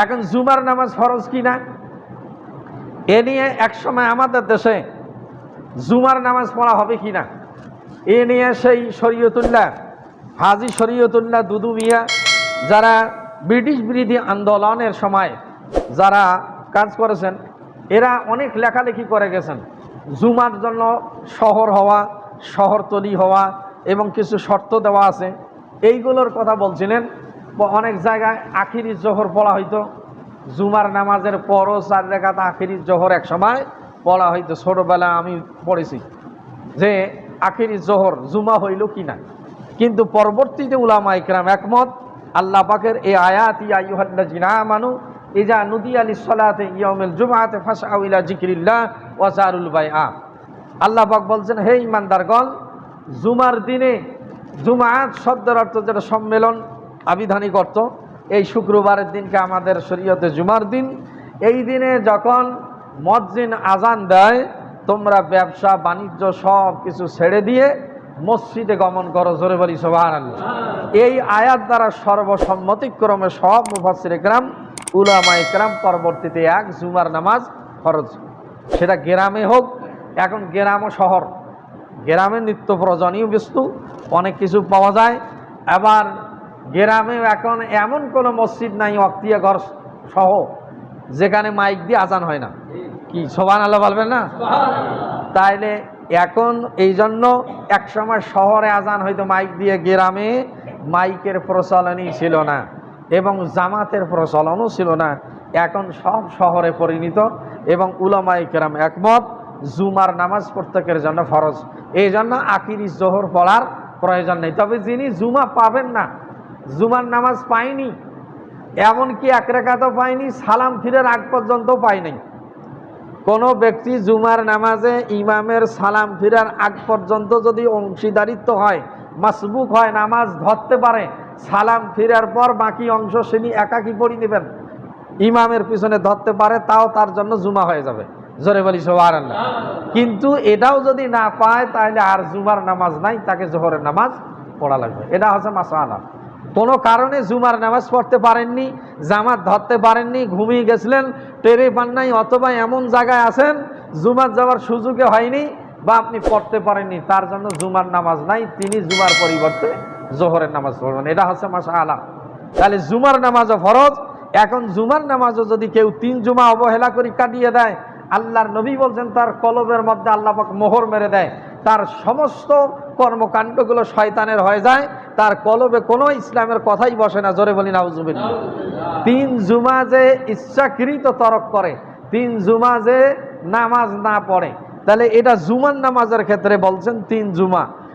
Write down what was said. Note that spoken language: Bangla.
এখন জুমার নামাজ ফরজ কিনা? এ নিয়ে একসময় আমাদের দেশে জুমার নামাজ পড়া হবে কিনা? এ নিয়ে সেই শরীয়তুল্লাহ, হাজি শরীয়তুল্লাহ দুদু মিয়া, যারা ব্রিটিশ বিরোধী আন্দোলনের সময় যারা কাজ করেছেন, এরা অনেক লেখালেখি করে গেছেন। জুমার জন্য শহর হওয়া শহরতলি হওয়া এবং কিছু শর্ত দেওয়া আছে। এইগুলোর কথা বলছিলেন অনেক জায়গায় আখিরি জোহর পড়া হইতো। জুমার নামাজের পরও চার রেখাত আখিরি জোহর এক সময় পড়া হইতো। ছোটবেলা আমি পড়েছি যে আখিরি জোহর জুমা হইল কি না। কিন্তু পরবর্তীতে উলামা ইকরাম একমত, আল্লাহ পাকের এই আয়াত ইয়াইহাল্লা জিনা মানু ইজা নদী আলী সলাতে ইয়মেল জুমাতে ফাঁসা ইলা জিকিরিল্লাহ ওয়াজারুল বাই আ আল্লাহ পাক বলছেন, হে ইমানদারগণ, জুমার দিনে জুমাত শব্দের অর্থ যেটা সম্মেলন আবিধানিক অর্থ, এই শুক্রবারের দিনকে আমাদের শরীয়তে জুমার দিন। এই দিনে যখন মসজিদ আজান দেয়, তোমরা ব্যবসা, বাণিজ্য সব কিছু ছেড়ে দিয়ে মসজিদে গমন করো জোরে বলি সোভান এই আয়াত দ্বারা সর্বসম্মতিক্রমে সব মুফাসির গ্রাম উলামা ইকরাম পরবর্তীতে এক জুমার নামাজ খরচ সেটা গ্রামে হোক, এখন গ্রাম শহর। গ্রামে নিত্য প্রয়োজনীয় বস্তু, অনেক কিছু পাওয়া যায়। আবার গ্রামে এখন এমন কোনো মসজিদ নাই অক্তিয়া ঘর সহ যেখানে মাইক দিয়ে আজান হয় না। কি সোবান আল্লাহ বলবেন না? তাইলে এখন এই জন্য একসময় শহরে আজান হয়তো মাইক দিয়ে গ্রামে মাইকের প্রচলনই ছিল না এবং জামাতের প্রচলনও ছিল না। এখন সব শহরে পরিণত এবং উলামাই কেরাম একমত জুমার নামাজ প্রত্যেকের জন্য ফরজ। এই জন্য আকিরি জোহর পড়ার প্রয়োজন নেই। তবে যিনি জুমা পাবেন না জুমার নামাজ পায়নি এমনকি এক রেখাতও পায়নি সালাম ফিরের আগ পর্যন্ত পায় নাই কোনো ব্যক্তি জুমার নামাজে ইমামের সালাম ফিরার আগ পর্যন্ত যদি অংশীদারিত্ব হয়, মাসবুক হয়, নামাজ ধরতে পারে, সালাম ফিরার পর বাকি অংশ শ্রেণি একাকি পড়ি নেবেন, ইমামের পিছনে ধরতে পারে, তাও তার জন্য জুমা হয়ে যাবে। জোরে বলি সোহার কিন্তু এটাও যদি না পায়, তাহলে আর জুমার নামাজ নাই, তাকে জোহরের নামাজ পড়া লাগবে। এটা হচ্ছে মাসালা। কোনো কারণে জুমার নামাজ পড়তে পারেননি, জামাত ধরতে পারেননি, ঘুমিয়ে গেছিলেন টেরে পান নাই, অথবা এমন জায়গায় আছেন, জুমার যাওয়ার সুযোগে হয়নি বা আপনি পড়তে পারেননি, তার জন্য জুমার নামাজ নাই, তিনি জুমার পরিবর্তে জোহরের নামাজ পড়বেন। এটা হচ্ছে মাসা আলা তাহলে জুমার নামাজও ফরজ, এখন জুমার নামাজও যদি কেউ তিন জুমা অবহেলা করে কাটিয়ে দেয়, আল্লাহর নবী বলছেন তার কলবের মধ্যে আল্লাহ পাক মোহর মেরে দেয়, তার সমস্ত কর্মকাণ্ডগুলো শয়তানের হয়ে যায় তার কলবে কোনো ইসলামের কথাই বসে না। জোরে বলি নাউজুবিন তিন জুমা যে ইচ্ছাকৃত তরক করে, তিন জুমা যে নামাজ না পড়ে, তাহলে এটা জুমান নামাজের ক্ষেত্রে বলছেন তিন জুমা।